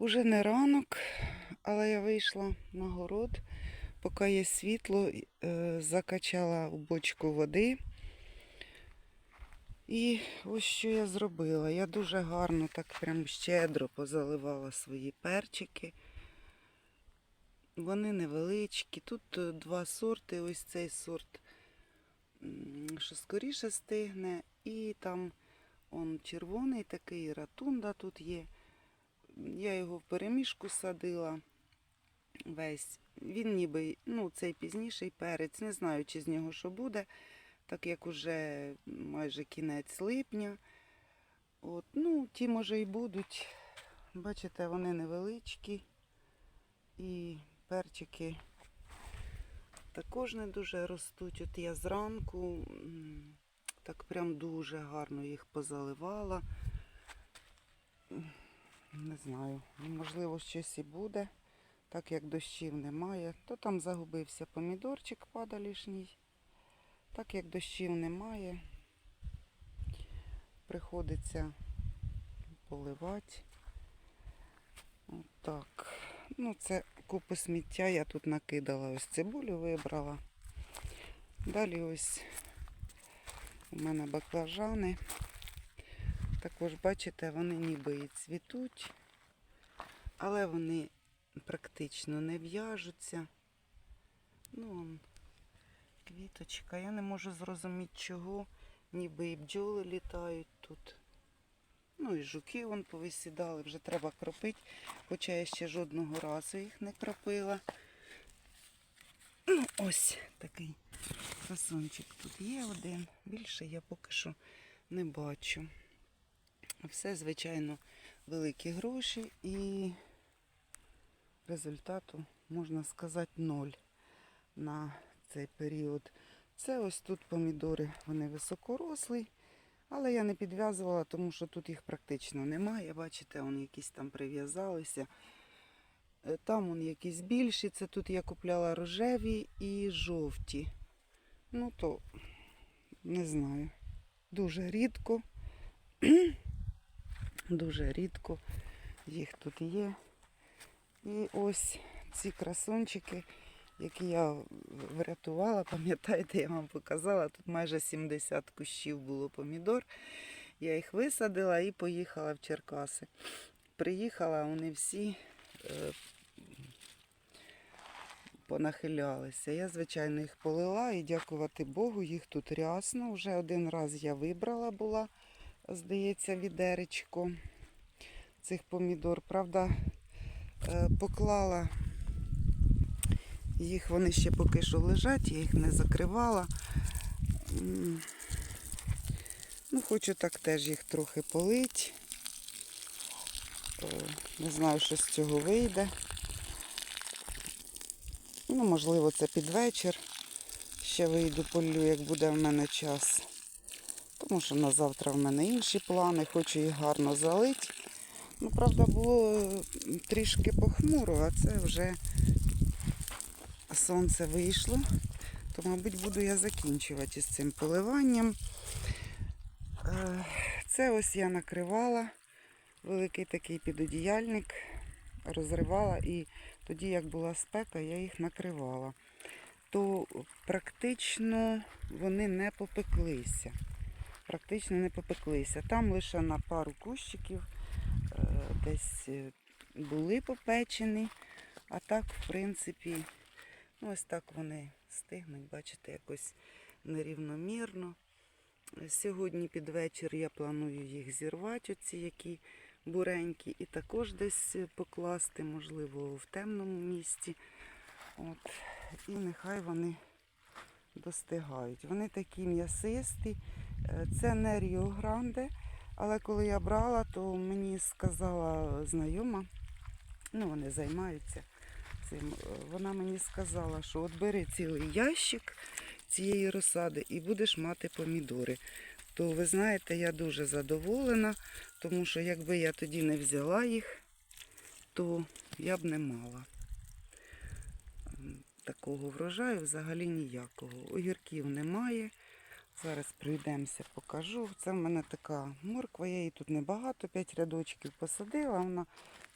Уже не ранок, але я вийшла на город, поки є світло, е, закачала в бочку води. І ось що я зробила. Я дуже гарно, так прям щедро позаливала свої перчики. Вони невеличкі. Тут е, два сорти. Ось цей сорт, що скоріше стигне, і там он червоний такий ратунда тут є. Я його в перемішку садила весь. Він ніби, ну, цей пізніший перець, не знаю, чи з нього що буде, так як уже майже кінець липня. От, ну, ті, може, і будуть. Бачите, вони невеличкі. І перчики також не дуже ростуть. От я зранку так прям дуже гарно їх позаливала. Не знаю, можливо, щось і буде, так як дощів немає. То там загубився помідорчик падалішній. Так як дощів немає, приходиться поливати. Отак. Ну, це купи сміття я тут накидала. Ось цибулю вибрала. Далі ось у мене баклажани. Також, бачите, вони ніби і цвітуть, але вони практично не в'яжуться. Ну, он, квіточка. Я не можу зрозуміти, чого. Ніби і бджоли літають тут. Ну і жуки вон повисідали, вже треба кропити, хоча я ще жодного разу їх не кропила. Ну, ось такий красунчик тут є один. Більше я поки що не бачу. Все, звичайно, великі гроші і результату, можна сказати, ноль на цей період. Це ось тут помідори, вони високорослі, але я не підв'язувала, тому що тут їх практично немає. Бачите, вони якісь там прив'язалися. Е, Там вони якісь більші, це тут я купляла рожеві і жовті. Ну то не знаю. Дуже рідко. Дуже рідко їх тут є. І ось ці красунчики, які я врятувала, пам'ятаєте, я вам показала, тут майже 70 кущів було помідор. Я їх висадила і поїхала в Черкаси. Приїхала, вони всі е, понахилялися. Я, звичайно, їх полила і дякувати Богу, їх тут рясно. Вже один раз я вибрала була, здається, відеречко цих помідор. Правда, е, поклала їх, вони ще поки що лежать, я їх не закривала. Ну, хочу так теж їх трохи полить. Не знаю, що з цього вийде. Ну, можливо, це під вечір. Ще вийду полю, як буде в мене час. Тому що на завтра в мене інші плани, хочу їх гарно залити. Ну, правда, було е, трішки похмуро, а це вже сонце вийшло. То, мабуть, буду я закінчувати з цим поливанням. Е, Це ось я накривала великий такий підодіяльник, розривала і тоді, як була спека, я їх накривала. То практично вони не попеклися. Практично не попеклися. Там лише на пару кущиків е, десь е, були попечені, а так, в принципі, ну ось так вони стигнуть, бачите, якось нерівномірно. Сьогодні під вечір я планую їх зірвати, оці які буренькі, і також десь покласти, можливо, в темному місці. От. І нехай вони достигають. Вони такі м'ясисті. Е, Це не Ріо Гранде, але коли я брала, то мені сказала знайома, ну вони займаються цим. е, Вона мені сказала, що от бери цілий ящик цієї розсади і будеш мати помідори. То ви знаєте, я дуже задоволена, тому що якби я тоді не взяла їх, то я б не мала такого врожаю взагалі ніякого. Огірків немає, Зараз пройдемося, покажу. Це в мене така морква, я її тут небагато, 5 рядочків посадила, вона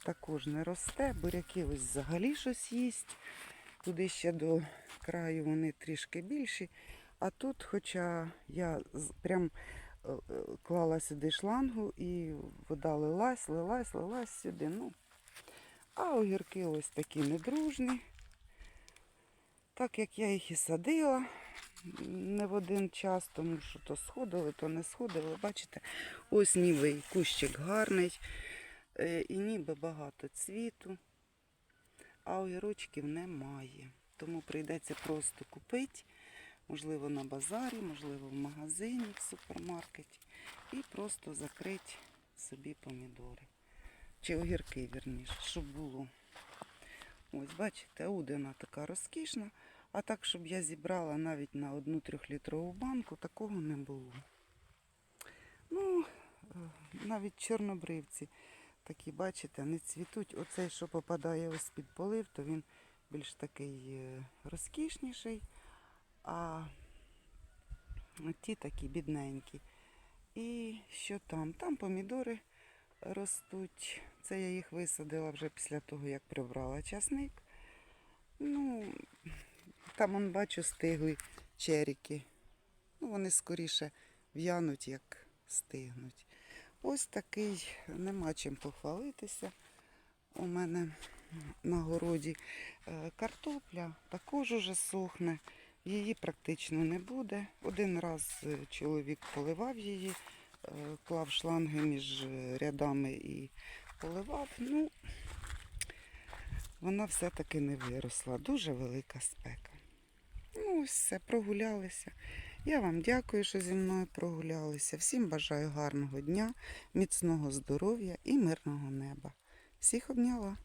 також не росте. Буряки ось взагалі щось їсть. Туди ще до краю вони трішки більші. А тут, хоча я прям е, е, клала сюди шлангу і вода лилась, лилась, лилась сюди. Ну, а огірки ось такі недружні. Так як я їх і садила не в один час, тому що то сходили, то не сходили. Бачите, ось ніби кущик гарний, е, і ніби багато цвіту, а огірочків немає. Тому прийдеться просто купити, можливо, на базарі, можливо, в магазині, в супермаркеті, і просто закрити собі помідори. Чи огірки, вірніше, щоб було. Ось, бачите, удина така розкішна. А так, щоб я зібрала навіть на одну трьохлітрову банку, такого не було. Ну, е, навіть чорнобривці такі, бачите, не цвітуть. Оцей, що попадає ось під полив, то він більш такий е, розкішніший, а ті такі бідненькі. І що там? Там помідори ростуть. Це я їх висадила вже після того, як прибрала часник. Ну, там, он, бачу, стигли черіки. Ну, вони скоріше в'януть, як стигнуть. Ось такий, нема чим похвалитися. У мене на городі Е, картопля також уже сохне. Її практично не буде. Один раз е, чоловік поливав її, клав шланги між е, рядами і поливав. Ну, вона все-таки не виросла. Дуже велика спека. Ну, ось все, прогулялися. Я вам дякую, що зі мною прогулялися. Всім бажаю гарного дня, міцного здоров'я і мирного неба. Всіх обняла.